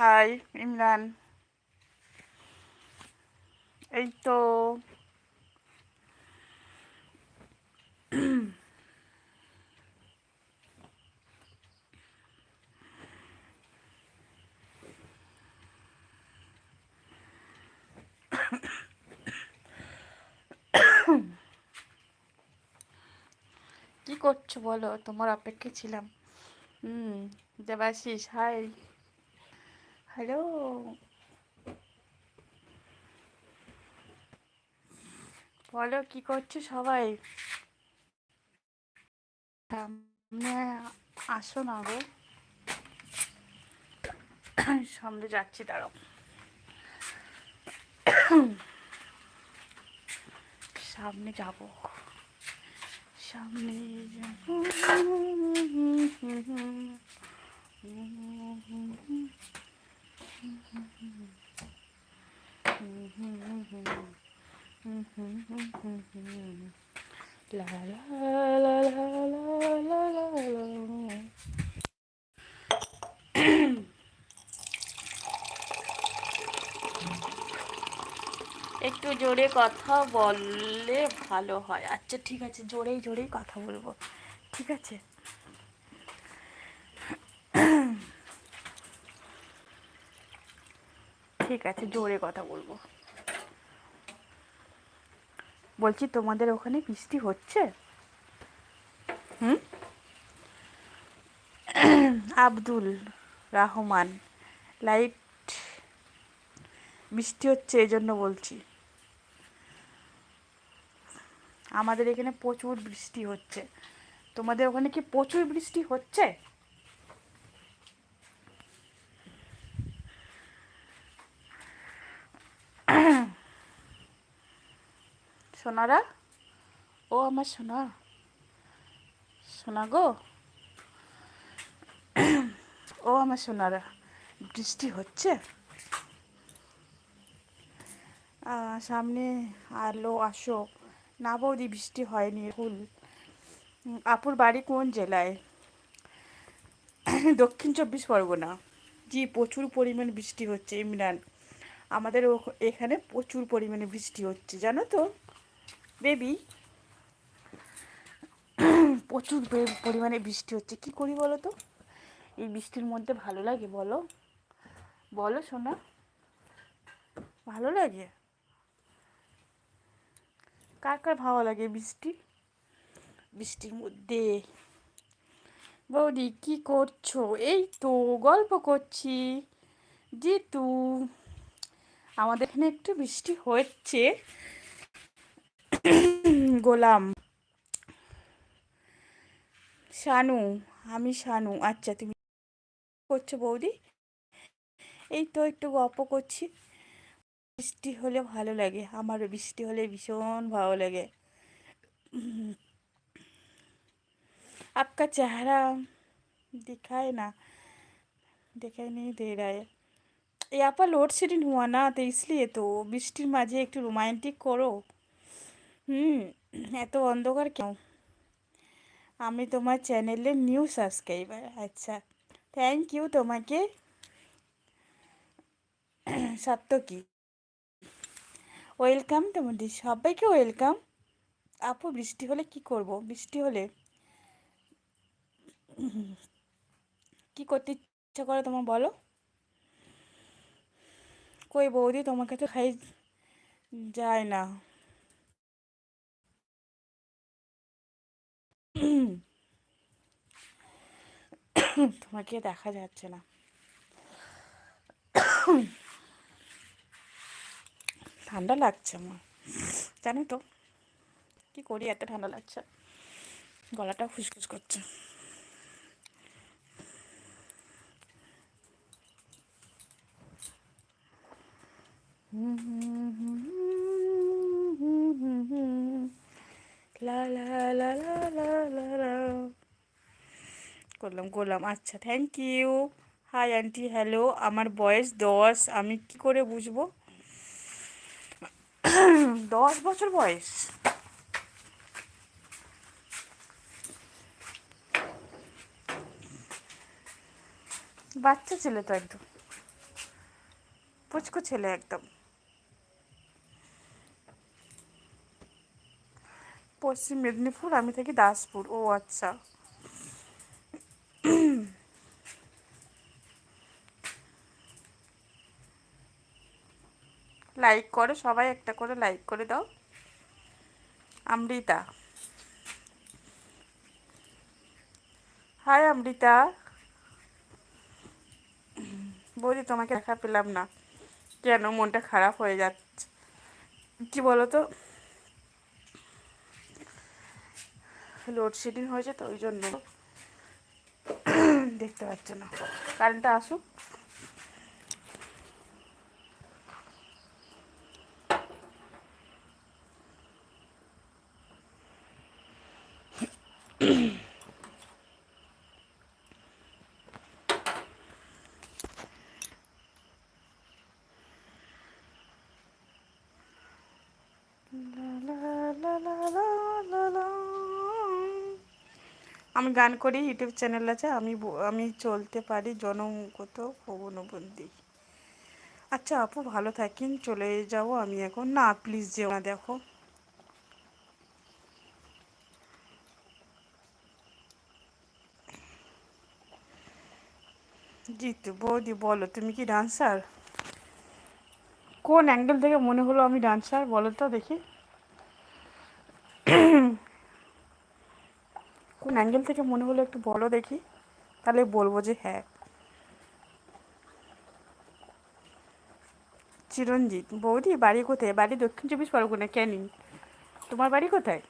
hi Imran. এই তো। কি করছ বলো? তোমার অপেক্ষা ছিলাম। হুম দেবাশিস হাই। হ্যালো। বলো, কি করছ সবাই? সামনে আসো না গো। সামনে যাচ্ছি, দাঁড়াও। সামনে যাব। সামনে La la la la la la la la. একটু জোরে কথা বললে ভালো হয়। আচ্ছা ঠিক আছে, জোরেই জোরেই কথা বলব। ঠিক আছে? ঠিক আছে, জোরে কথা বলব। বলছি, তোমাদের ওখানে বৃষ্টি হচ্ছে? হুম? আব্দুল রহমান, লাইট বৃষ্টি হচ্ছে এই জন্য বলছি। আমাদের এখানে প্রচুর বৃষ্টি হচ্ছে। তোমাদের ওখানে কি প্রচুর বৃষ্টি হচ্ছে? সোনারা? ও আমার সোনা। সোনা গো? ও আমার সোনারা, বৃষ্টি হচ্ছে? সামনে আলো আসো। না বৌদি, বৃষ্টি হয়নি, ফুল। আপুর বাড়ি কোন জেলায়? দক্ষিণ চব্বিশ পরগনা। জি, প্রচুর পরিমাণে বৃষ্টি হচ্ছে, ইমরান। আমাদের এখানে প্রচুর পরিমাণে বৃষ্টি হচ্ছে, জানো তো? বেবি প্রচুর পরিমাণে বৃষ্টি হচ্ছে। কি করি বলো তো? এই বৃষ্টির মধ্যে ভালো লাগে, বলো। বলো, সোনা। ভালো লাগে? কার কার ভালো লাগে বৃষ্টি? বৃষ্টির মধ্যে। বৌদি, কি করছ? এই তো গল্প করছি। জিতু আমাদের এখানে একটু বৃষ্টি হচ্ছে গোলাম শানু আমি শানু আচ্ছা তুমি করছো বৌদি এই তো একটু গল্প করছি বৃষ্টি হলে ভালো লাগে আমারও বৃষ্টি হলে ভীষণ ভালো লাগে आपका चेहरा दिखाए ना दिखाई नहीं दे रहा है यहाँ पर लोड शेडिंग हुआ ना तो इसलिए तो বৃষ্টির মাঝে একটু রোমান্টিক করো হুম এত অন্ধকার কেন আমি তোমার চ্যানেলের নিউ সাবস্ক্রাইবার আচ্ছা। থ্যাংক ইউ তোমাকে। সত্য কি? ওয়েলকাম তোমাদের সবাইকে ওয়েলকাম আপু, বৃষ্টি হলে কি করব? বৃষ্টি হলে কি করতে ইচ্ছা করে তোমার বলো? কই বৌদি তোমাকে তো খাই যায় না। তোমাকে দেখা যাচ্ছে না ঠান্ডা লাগছে আমার জানো তো কি করি এত ঠান্ডা লাগছে গলাটা ফুসফুস করছে লা লা লা লা লা লা লা করলাম করলাম। আচ্ছা thank you hi aunty hello আমার বয়স দশ, আমি কি করে বুঝব? দশ বছর বয়স। বাচ্চা ছেলে তো একদম। পুচকো ছেলে একদম। পশ্চিম মেদিনীপুর, আমি থাকি দাসপুর। ও আচ্ছা। লাইক করো, সবাই একটা করে লাইক করে দাও। অমৃতা হাই অমৃতা বৌদি, তোমাকে দেখা পেলাম না। কেন? মনটা খারাপ হয়ে যাচ্ছে। কি বলো তো লোডশেডিং হয়েছে তো ওই জন্য দেখতে পাচ্ছ না। কারেন্টটা আসুক। আমি গান করি, ইউটিউব চ্যানেল আছে, আমি আমি চলতে পারি, জনমগত ভবনবন্দি। আচ্ছা আপু, ভালো থাকেন, চলে যাব আমি এখন। না প্লিজ যেও না, দেখো। জিতু, বৌদি, বলো, তুমি কি ডান্সার? কোন অ্যাঙ্গেল থেকে মনে হলো আমি ডান্সার, বলো তো দেখি। কোন অ্যাঙ্গেল থেকে মনে হলো একটু বলো দেখি। তাহলে বলব যে হ্যাঁ। চিরঞ্জিত, বৌদি, বাড়ি কোথায়? বাড়ি দক্ষিণ চব্বিশ পরগনা, ক্যানিং। তোমার বাড়ি কোথায়?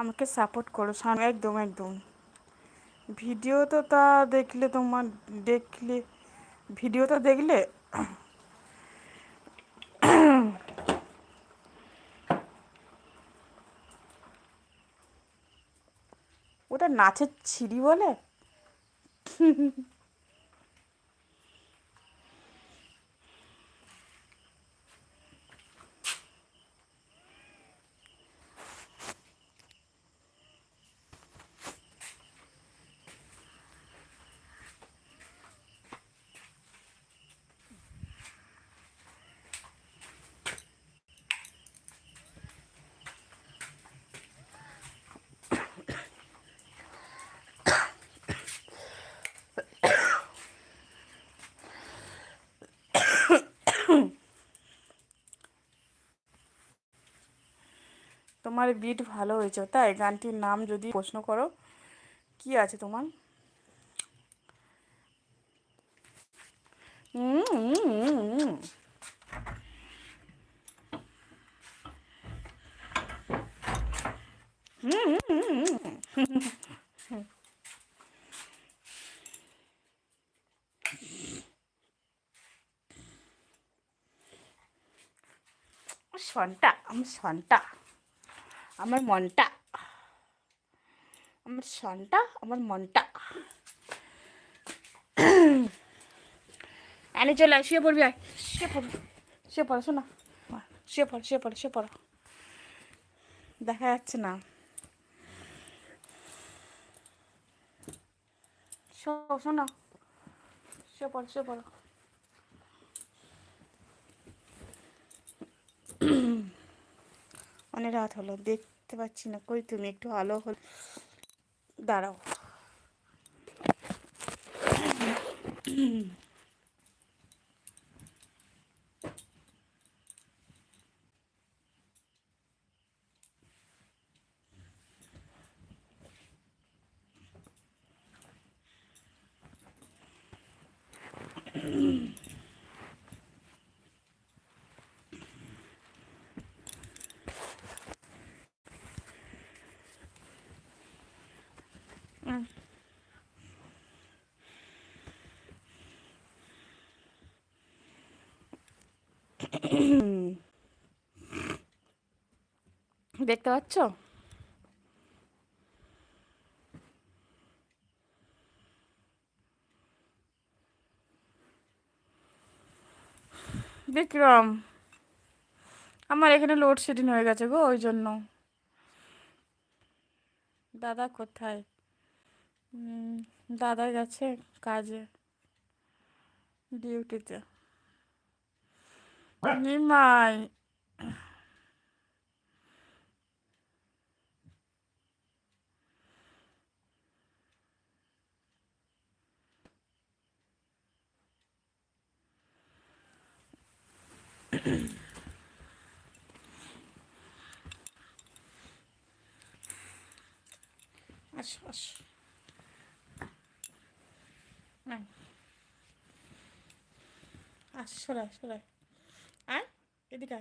আমাকে সাপোর্ট করো একদম একদম। ভিডিও তো তা দেখলে তোমার দেখলে ভিডিও তো দেখলে নাচের ছিঁড়ি বলে? তোমার বিট ভালো হয়েছে, তাই গানটির নাম যদি প্রশ্ন করো, কি আছে তোমার। সনটা আমার সনটা আমার মনটা। আমার সনটা আমার মনটা। আনে চলে আয়, শুয়ে পড়বি আয়। শুয়ে পড় শুয়ে পড়ো শোনা শুয়ে পড়ো শুয়ে পড়ো শুয়ে পড়ো। দেখা যাচ্ছে না। শোনো শুয়ে পড়ো শুয়ে পড়ো। অনেক রাত হলো দেখতে পাচ্ছি না। কই তুমি? একটু আলো হল দাঁড়াও। দেখতে পাচ্ছ? বিক্রম, আমার এখানে লোডশেডিং হয়ে গেছে গো, ওই জন্য। দাদা কোথায়? দাদা গেছে কাজে ডিউটিতে নিমাই আসো আসো আস সরাই সরাই আয় এদিকে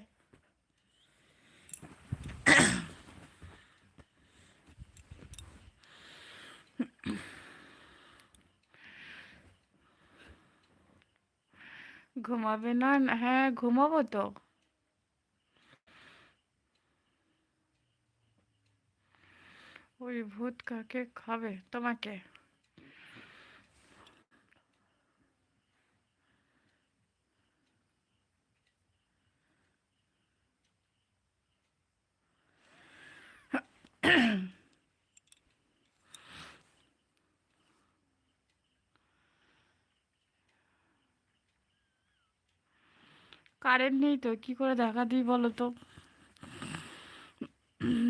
ঘুমাবে না? হ্যাঁ ঘুমাবো তো। ওই ভূত কাকে খাবে তোমাকে? কারেন্ট নেই তো, কি করে দেখা দিই বলো তো?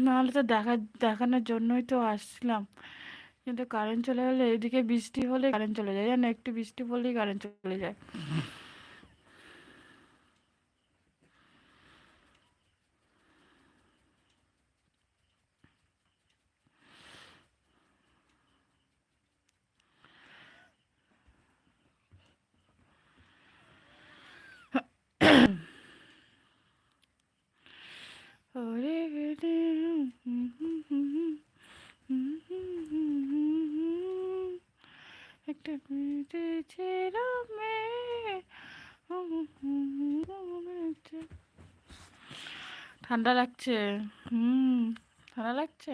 নাহলে তো দেখা, দেখানোর জন্যই তো আসছিলাম। কিন্তু কারেন্ট চলে গেলে এদিকে বৃষ্টি হলে কারেন্ট চলে যায়। জানো, একটু বৃষ্টি পড়লেই কারেন্ট চলে যায় ওরে গেলে একটা মেয়েতে ছেড়ে ঠান্ডা লাগছে। হুম ঠান্ডা লাগছে।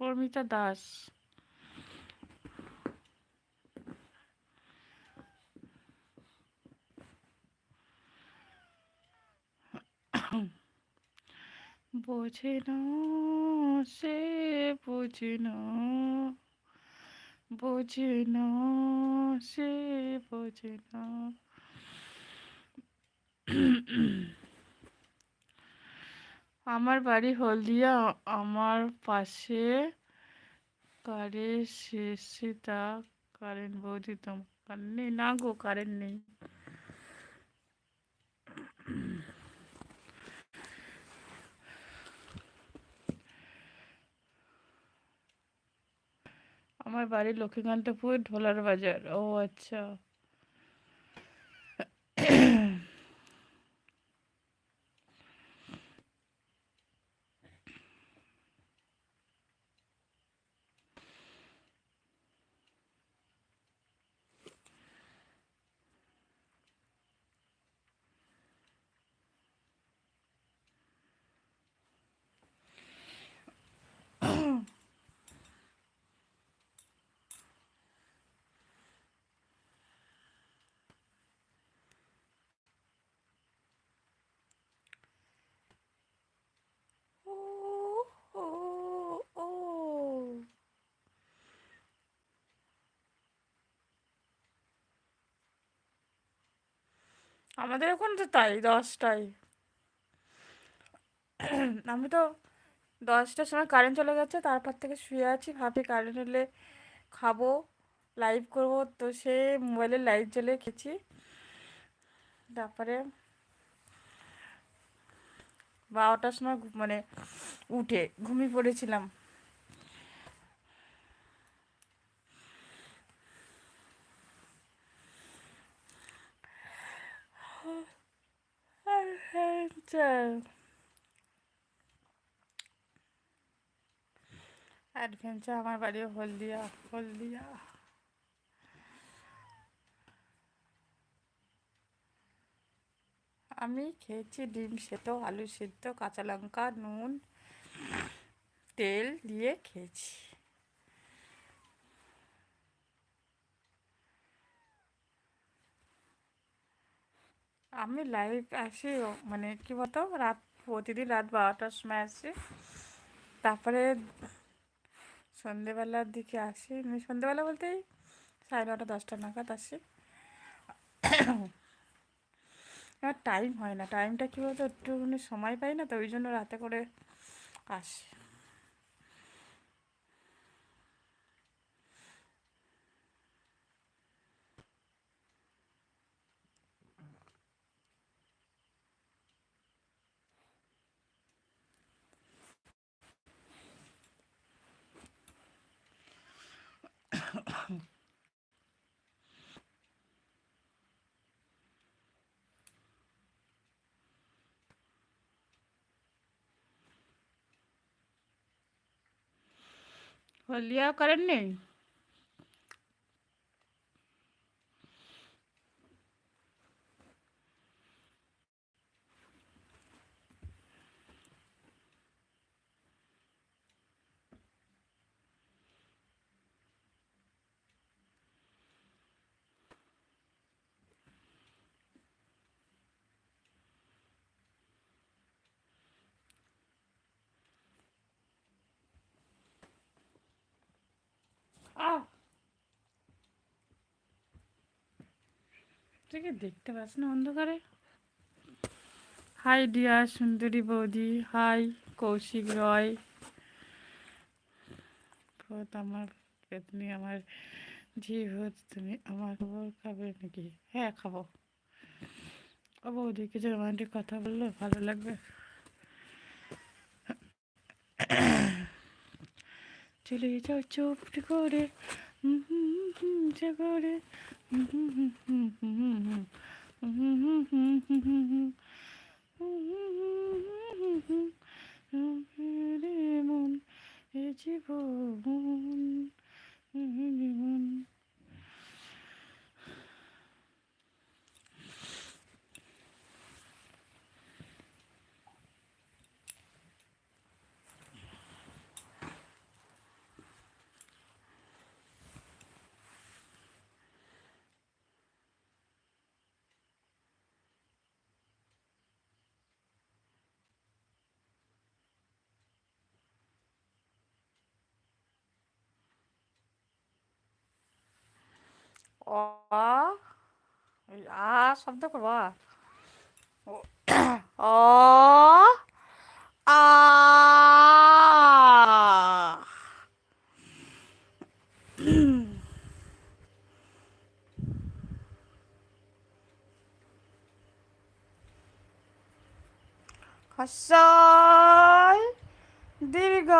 পরমিতা দাস। বোঝে না। সে বোঝে না বোঝে না সে বোঝে না আমার বাড়ি হলদিয়া, আমার পাশে কারে শেষে তা কারেন্ট বৌদি তোমার নেই। না গো, কারেন্ট নেই। আমার বাড়ি লক্ষ্মীকান্তপুর ঢোলার বাজার। ও আচ্ছা ও ও ও আমাদের এখন তো তাই, দশটায়। আমি তো দশটার সময় কারেন্ট চলে গেছে, তারপর থেকে শুয়ে আছি ভাবি কারেন্ট এলে খাব লাইভ করব। তো সে মোবাইলে লাইট জ্বলে খেয়েছি। তারপরে বারোটার সময় মানে উঠে ঘুমিয়ে পড়েছিলাম। অ্যাডভেঞ্চার অ্যাডভেঞ্চার আমার বাড়ি হলদিয়া হলদিয়া। আমি খেয়েছি ডিম সেদ্ধ, আলু সেদ্ধ, কাঁচা লঙ্কা, নুন, তেল দিয়ে খেয়েছি। আমি লাইভ আসি মানে কি বলতো, রাত, প্রতিদিন রাত বারোটার সময় আসি। তারপরে সন্ধেবেলার দিকে আসি। মানে সন্ধেবেলা বলতে সাড়ে নটা দশটা নাগাদ আসি। আর টাইম হয় না। টাইমটা কী বলতো, একটুখানি সময় পাই না, তো ওই জন্য রাতে করে আসি। लिया करें नहीं তুই দেখতে পাস না অন্ধকারে? হাই ডিয়ার সুন্দরী বৌদি হাই কৌশিক রয়। আমার তুমি আমার জি ভূত তুমি আমার খবর খাবে নাকি? হ্যাঁ খাব। ও বৌদি, কিছু রোমান্টিক কথা বলল ভালো লাগবে? চলে যাও চুপটি করে যে করে মন এ জীবন জীবন অ আ শব্দ করব অ আ হস্যই দীর্ঘ